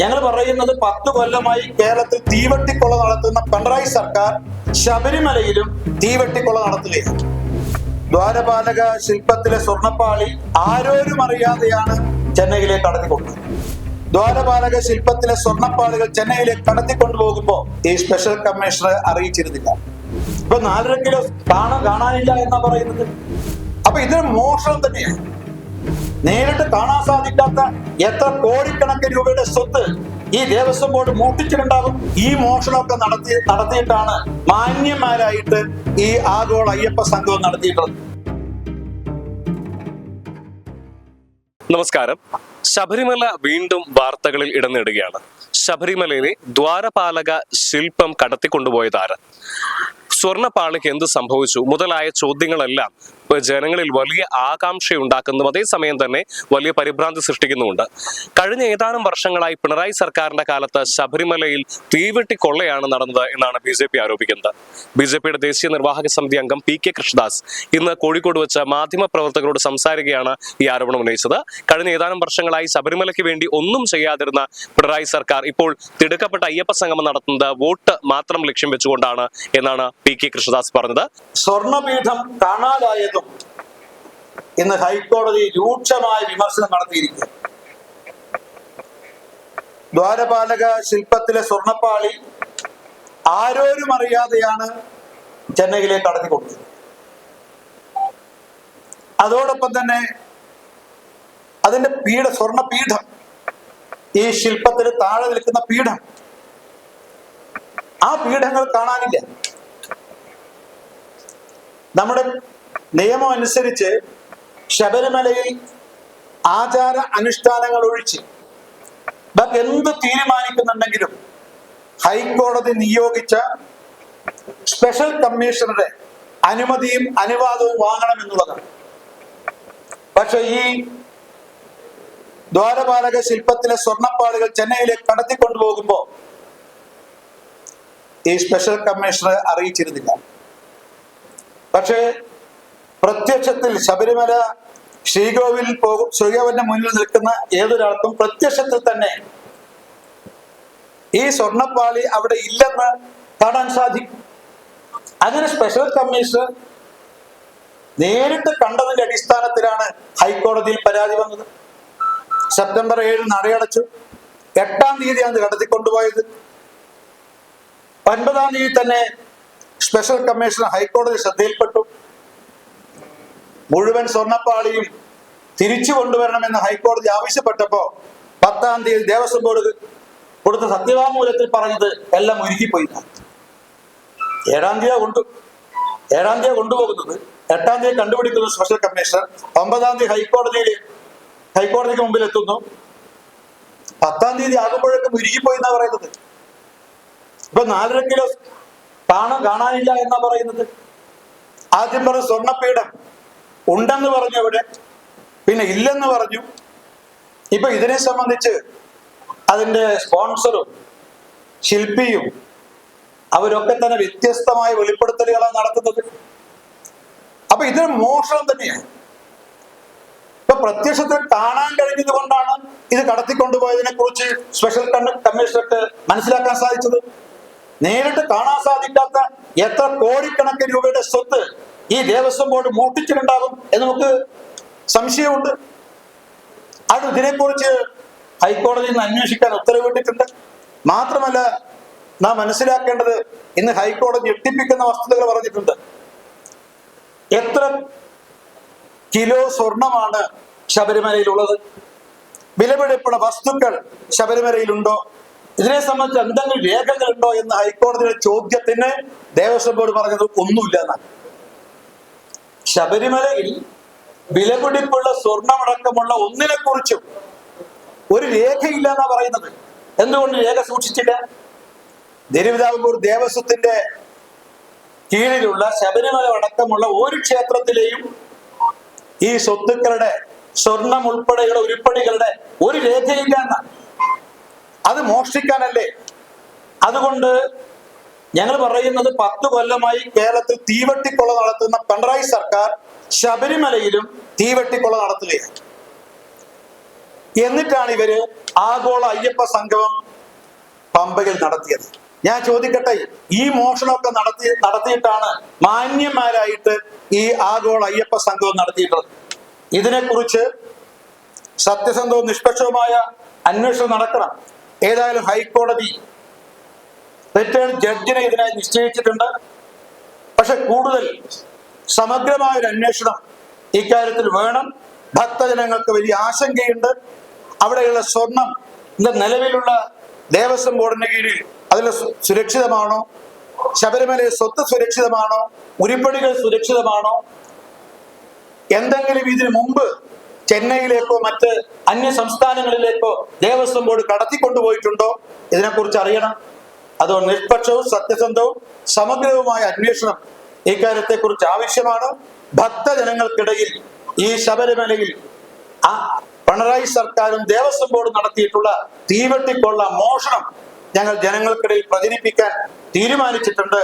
ഞങ്ങൾ പറയുന്നത് പത്ത് കൊല്ലമായി കേരളത്തിൽ തീവട്ടിക്കൊള്ള നടത്തുന്ന പിണറായി സർക്കാർ ശബരിമലയിലും തീവട്ടിക്കൊള്ള നടത്തുകയാണ്. ദ്വാരപാലക ശില്പത്തിലെ സ്വർണപ്പാളി ആരോരും അറിയാതെയാണ് ചെന്നൈയിലേക്ക് കടത്തിക്കൊണ്ടത് ദ്വാരപാലക ശില്പത്തിലെ സ്വർണപ്പാളികൾ ചെന്നൈയിലേക്ക് കടത്തിക്കൊണ്ടുപോകുമ്പോൾ ഈ സ്പെഷ്യൽ കമ്മീഷണർ അറിയിച്ചിരുന്നില്ല. ഇപ്പൊ നാലര കിലോ കാണാൻ കാണാനില്ല എന്നാ പറയുന്നത്. അപ്പൊ ഇതൊരു മോഷണം തന്നെയാണ്. നേരിട്ട് കാണാൻ സാധിക്കാത്ത എത്ര കോടിക്കണക്കിന് രൂപയുടെ സ്വത്ത് ഈ ദേവസ്വം ബോർഡ് മൂട്ടിച്ചിട്ടുണ്ടാകും? ഈ മോഷണമൊക്കെ നടത്തി നടത്തിയിട്ടാണ് മാന്യന്മാരായിട്ട് ഈ ആഗോള അയ്യപ്പ സംഘം നടത്തിയിട്ടുള്ളത്. നമസ്കാരം. ശബരിമല വീണ്ടും വാർത്തകളിൽ ഇടം നേടുകയാണ്. ശബരിമലയിലെ ദ്വാരപാലക ശില്പം കടത്തിക്കൊണ്ടുപോയതാരം സ്വർണപ്പാളിക്ക് എന്ത് സംഭവിച്ചു? മുതലായ ചോദ്യങ്ങളെല്ലാം ജനങ്ങളിൽ വലിയ ആകാംക്ഷയുണ്ടാക്കുന്നതും അതേസമയം തന്നെ വലിയ പരിഭ്രാന്തി സൃഷ്ടിക്കുന്നുമുണ്ട്. കഴിഞ്ഞ ഏതാനും വർഷങ്ങളായി പിണറായി സർക്കാരിന്റെ കാലത്ത് ശബരിമലയിൽ തീവെട്ടി കൊള്ളയാണ് നടന്നത് എന്നാണ് ബി ആരോപിക്കുന്നത്. ബി ദേശീയ നിർവാഹക സമിതി അംഗം പി കെ കൃഷ്ണദാസ് ഇന്ന് കോഴിക്കോട് വെച്ച് മാധ്യമപ്രവർത്തകരോട് സംസാരിക്കുകയാണ് ഈ ആരോപണം ഉന്നയിച്ചത്. കഴിഞ്ഞ ഏതാനും വർഷങ്ങളായി ശബരിമലയ്ക്ക് വേണ്ടി ഒന്നും ചെയ്യാതിരുന്ന പിണറായി സർക്കാർ ഇപ്പോൾ തിടുക്കപ്പെട്ട അയ്യപ്പ സംഗമം നടത്തുന്നത് വോട്ട് മാത്രം ലക്ഷ്യം വെച്ചുകൊണ്ടാണ് എന്നാണ് പി കെ കൃഷ്ണദാസ് പറഞ്ഞത്. സ്വർണപീഠം കാണാതായതും ഇന്ന് ഹൈക്കോടതി രൂക്ഷമായ വിമർശനം നടത്തിയിരിക്കുക ദ്വാരപാലക ശില്പത്തിലെ സ്വർണപ്പാളി ആരോരും അറിയാതെയാണ് ചെന്നൈയിലേക്ക് കടത്തിക്കൊണ്ടത് അതോടൊപ്പം തന്നെ അതിന്റെ പീഠ സ്വർണ പീഠം ഈ ശില്പത്തിന് താഴെ നിൽക്കുന്ന പീഠം ആ പീഠങ്ങൾ കാണാനില്ല. നമ്മുടെ നിയമം അനുസരിച്ച് ശബരിമലയിൽ ആചാര അനുഷ്ഠാനങ്ങൾ ഒഴിച്ച് എന്ത് തീരുമാനിക്കുന്നുണ്ടെങ്കിലും ഹൈക്കോടതി നിയോഗിച്ച സ്പെഷ്യൽ കമ്മീഷണറുടെ അനുമതിയും അനുവാദവും വാങ്ങണം എന്നുള്ളതാണ്. പക്ഷെ ഈ ദ്വാരപാലക ശില്പത്തിലെ സ്വർണപ്പാടുകൾ ചെന്നൈയിലേക്ക് കടത്തിക്കൊണ്ടുപോകുമ്പോൾ ഈ സ്പെഷ്യൽ കമ്മീഷണർ അറിയിച്ചിരുന്നില്ല. പക്ഷേ പ്രത്യക്ഷത്തിൽ ശബരിമല ശ്രീകോവിൽ പോകും ശ്രീകോവിലിന്റെ മുന്നിൽ നിൽക്കുന്ന ഏതൊരാൾക്കും പ്രത്യക്ഷത്തിൽ തന്നെ ഈ സ്വർണപ്പാളി അവിടെ ഇല്ലെന്ന് കാണാൻ സാധിക്കും. അങ്ങനെ സ്പെഷ്യൽ കമ്മീഷൻ നേരിട്ട് കണ്ടതിന്റെ അടിസ്ഥാനത്തിലാണ് ഹൈക്കോടതിയിൽ പരാതി വന്നത്. സെപ്റ്റംബർ ഏഴ് നടയടച്ചു. എട്ടാം തീയതിയാണ് കടത്തിക്കൊണ്ടുപോയത്. ഒൻപതാം തീയതി തന്നെ സ്പെഷ്യൽ കമ്മീഷൻ ഹൈക്കോടതി ശ്രദ്ധയിൽപ്പെട്ടു. മുഴുവൻ സ്വർണപ്പാളിയും തിരിച്ചു കൊണ്ടുവരണമെന്ന് ഹൈക്കോടതി ആവശ്യപ്പെട്ടപ്പോ പത്താം തീയതി ദേവസ്വം ബോർഡ് കൊടുത്ത സത്യവാങ്മൂലത്തിൽ പറഞ്ഞത് എല്ലാം ഒരുക്കിപ്പോയി ഏഴാം തീയതി കൊണ്ടു ഏഴാം തീയതി കൊണ്ടുപോകുന്നത്. എട്ടാം തീയതി കണ്ടുപിടിക്കുന്നു സ്പെഷ്യൽ കമ്മീഷണർ ഒമ്പതാം തീയതി ഹൈക്കോടതിയിൽ ഹൈക്കോടതിക്ക് മുമ്പിൽ എത്തുന്നു പത്താം തീയതി ആകുമ്പോഴേക്കും ഉരുകിപ്പോയി എന്നാ പറയുന്നത്. ഇപ്പൊ നാലര കിലോ കാണാൻ കാണാനില്ല എന്നാ പറയുന്നത്. ആദ്യം പറഞ്ഞ സ്വർണപ്പീഠം ഉണ്ടെന്ന് പറഞ്ഞു അവിടെ. പിന്നെ ഇല്ലെന്ന് പറഞ്ഞു. ഇപ്പൊ ഇതിനെ സംബന്ധിച്ച് അതിന്റെ സ്പോൺസറും ശില്പിയും അവരൊക്കെ തന്നെ വ്യത്യസ്തമായ വെളിപ്പെടുത്തലുകളാണ് നടത്തുന്നത്. അപ്പൊ ഇതൊരു മോഷണം തന്നെയാണ്. ഇപ്പൊ പ്രത്യക്ഷത്തിൽ കാണാൻ കഴിഞ്ഞത് കൊണ്ടാണ് ഇത് കടത്തിക്കൊണ്ടുപോയതിനെ കുറിച്ച് സ്പെഷ്യൽ കമ്മീഷണർക്ക് മനസ്സിലാക്കാൻ സാധിച്ചത്. നേരിട്ട് കാണാൻ സാധിക്കാത്ത എത്ര കോടിക്കണക്കിന് രൂപയുടെ സ്വത്ത് ഈ ദേവസ്വം ബോർഡ് മോഷ്ടിച്ചിട്ടുണ്ടാകും എന്ന് നമുക്ക് സംശയമുണ്ട്. അത് ഇതിനെക്കുറിച്ച് ഹൈക്കോടതിയിൽ നിന്ന് അന്വേഷിക്കാൻ ഉത്തരവിട്ടിട്ടുണ്ട്. മാത്രമല്ല നാം മനസ്സിലാക്കേണ്ടത് ഇന്ന് ഹൈക്കോടതി ഞെട്ടിപ്പിക്കുന്ന വസ്തുതകൾ പറഞ്ഞിട്ടുണ്ട്. എത്ര കിലോ സ്വർണമാണ് ശബരിമലയിലുള്ളത്? വിലപിടിപ്പുള്ള വസ്തുക്കൾ ശബരിമലയിലുണ്ടോ? ഇതിനെ സംബന്ധിച്ച് എന്തെങ്കിലും രേഖകളുണ്ടോ എന്ന് ഹൈക്കോടതിയുടെ ചോദ്യത്തിന് ദേവസ്വം ബോർഡ് പറഞ്ഞത് ഒന്നുമില്ല എന്നാണ്. ശബരിമലയിൽ വിലപിടിപ്പുള്ള സ്വർണമടക്കമുള്ള ഒന്നിനെ കുറിച്ചും ഒരു രേഖയില്ല എന്നാ പറയുന്നത്. എന്തുകൊണ്ട് രേഖ സൂക്ഷിച്ചില്ല? തിരുവിതാംകൂർ ദേവസ്വത്തിന്റെ കീഴിലുള്ള ശബരിമല അടക്കമുള്ള ഒരു ക്ഷേത്രത്തിലെയും ഈ സ്വത്തുക്കളുടെ സ്വർണം ഉൾപ്പെടെയുള്ള ഉരുപ്പടികളുടെ ഒരു രേഖയില്ല എന്നാണ്. അത് മോഷ്ടിക്കാനല്ലേ? അതുകൊണ്ട് ഞങ്ങൾ പറയുന്നത് പത്ത് കൊല്ലമായി കേരളത്തിൽ തീവട്ടിക്കൊള്ള നടത്തുന്ന പിണറായി സർക്കാർ ശബരിമലയിലും തീവട്ടിക്കൊള്ള നടത്തുകയാണ്. എന്നിട്ടാണ് ഇവർ ആഗോള അയ്യപ്പ സംഗമം പമ്പയിൽ നടത്തിയത്. ഞാൻ ചോദിക്കട്ടെ ഈ മോഷണമൊക്കെ നടത്തി നടത്തിയിട്ടാണ് മാന്യന്മാരായിട്ട് ഈ ആഗോള അയ്യപ്പ സംഗമം നടത്തിയിട്ടുള്ളത്. ഇതിനെക്കുറിച്ച് സത്യസന്ധവും നിഷ്പക്ഷവുമായ അന്വേഷണം നടക്കണം. ഏതായാലും ഹൈക്കോടതി റിട്ടേൺ ജഡ്ജിനെ ഇതിനായി നിശ്ചയിച്ചിട്ടുണ്ട്. പക്ഷെ കൂടുതൽ സമഗ്രമായ ഒരു അന്വേഷണം ഇക്കാര്യത്തിൽ വേണം. ഭക്തജനങ്ങൾക്ക് വലിയ ആശങ്കയുണ്ട്. അവിടെയുള്ള സ്വർണം ഇന്ന് നിലവിലുള്ള ദേവസ്വം ബോർഡിന്റെ കീഴിൽ അതിൽ സുരക്ഷിതമാണോ? ശബരിമലയിൽ സ്വത്ത് സുരക്ഷിതമാണോ? ഉരുപ്പടികൾ സുരക്ഷിതമാണോ? എന്തെങ്കിലും ഇതിനു മുമ്പ് ചെന്നൈയിലേക്കോ മറ്റ് അന്യ സംസ്ഥാനങ്ങളിലേക്കോ ദേവസ്വം ബോർഡ് കടത്തിക്കൊണ്ടുപോയിട്ടുണ്ടോ? ഇതിനെക്കുറിച്ച് അറിയണം. അതുകൊണ്ട് നിഷ്പക്ഷവും സത്യസന്ധവും സമഗ്രവുമായ അന്വേഷണം ഇക്കാര്യത്തെക്കുറിച്ച് ആവശ്യമാണ്. ഭക്തജനങ്ങൾക്കിടയിൽ ഈ ശബരിമലയിൽ ആ പിണറായി സർക്കാരും ദേവസ്വം ബോർഡും നടത്തിയിട്ടുള്ള തീവെട്ടിക്കൊള്ള മോഷണം ഞങ്ങൾ ജനങ്ങൾക്കിടയിൽ പ്രചരിപ്പിക്കാൻ തീരുമാനിച്ചിട്ടുണ്ട്.